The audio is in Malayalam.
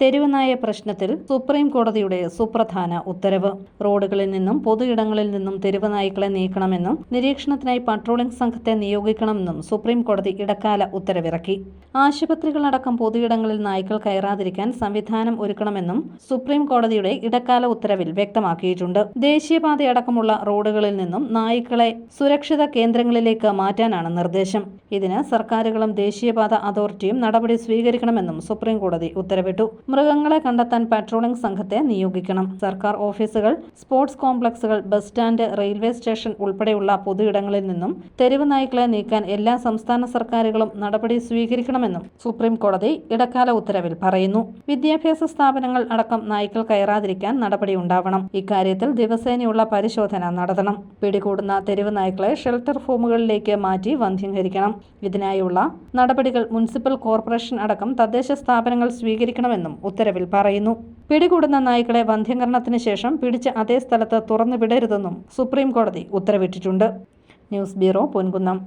തെരുവുനായ പ്രശ്നത്തിൽ സുപ്രീം കോടതിയുടെ സുപ്രധാന ഉത്തരവ്. റോഡുകളിൽ നിന്നും പൊതുയിടങ്ങളിൽ നിന്നും തെരുവുനായ്ക്കളെ നീക്കണമെന്നും നിരീക്ഷണത്തിനായി പട്രോളിംഗ് സംഘത്തെ നിയോഗിക്കണമെന്നും സുപ്രീം കോടതി ഇടക്കാല ഉത്തരവിറക്കി. ആശുപത്രികളടക്കം പൊതുയിടങ്ങളിൽ നായ്ക്കൾ കയറാതിരിക്കാൻ സംവിധാനം ഒരുക്കണമെന്നും സുപ്രീം കോടതിയുടെ ഇടക്കാല ഉത്തരവിൽ വ്യക്തമാക്കിയിട്ടുണ്ട്. ദേശീയപാതയടക്കമുള്ള റോഡുകളിൽ നിന്നും നായ്ക്കളെ സുരക്ഷിത കേന്ദ്രങ്ങളിലേക്ക് മാറ്റാനാണ് നിർദ്ദേശം. ഇതിന് സർക്കാരുകളും ദേശീയപാത അതോറിറ്റിയും നടപടി സ്വീകരിക്കണമെന്നും സുപ്രീം കോടതി ഉത്തരവിട്ടു. മൃഗങ്ങളെ കണ്ടെത്താൻ പാട്രോളിംഗ് സംഘത്തെ നിയോഗിക്കണം. സർക്കാർ ഓഫീസുകൾ സ്പോർട്സ് കോംപ്ലക്സുകൾ ബസ് സ്റ്റാൻഡ് റെയിൽവേ സ്റ്റേഷൻ ഉൾപ്പെടെയുള്ള പൊതുയിടങ്ങളിൽ നിന്നും തെരുവ് നായ്ക്കളെ നീക്കാൻ എല്ലാ സംസ്ഥാന സർക്കാരുകളും നടപടി സ്വീകരിക്കണമെന്നും സുപ്രീം കോടതി ഇടക്കാല ഉത്തരവിൽ പറയുന്നു. വിദ്യാഭ്യാസ സ്ഥാപനങ്ങൾ അടക്കം നായ്ക്കൾ കയറാതിരിക്കാൻ നടപടി ഉണ്ടാവണം. ഇക്കാര്യത്തിൽ ദിവസേനയുള്ള പരിശോധന നടത്തണം. പിടികൂടുന്ന തെരുവ് നായ്ക്കളെ ഷെൽട്ടർ ഹോമുകളിലേക്ക് മാറ്റി വന്ധ്യംകരിക്കണം ഇതിനായുള്ള നടപടികൾ മുനിസിപ്പൽ കോർപ്പറേഷൻ അടക്കം തദ്ദേശ സ്ഥാപനങ്ങൾ സ്വീകരിക്കണമെന്നും ഉത്തരവിൽ പറയുന്നു. പിടികൂടുന്ന നായ്ക്കളെ വന്ധ്യംകരണത്തിന് ശേഷം പിടിച്ച അതേ സ്ഥലത്ത് തുറന്നു വിടരുതെന്നും സുപ്രീം കോടതി ഉത്തരവിട്ടിട്ടുണ്ട്. News bureau Ponkunnam.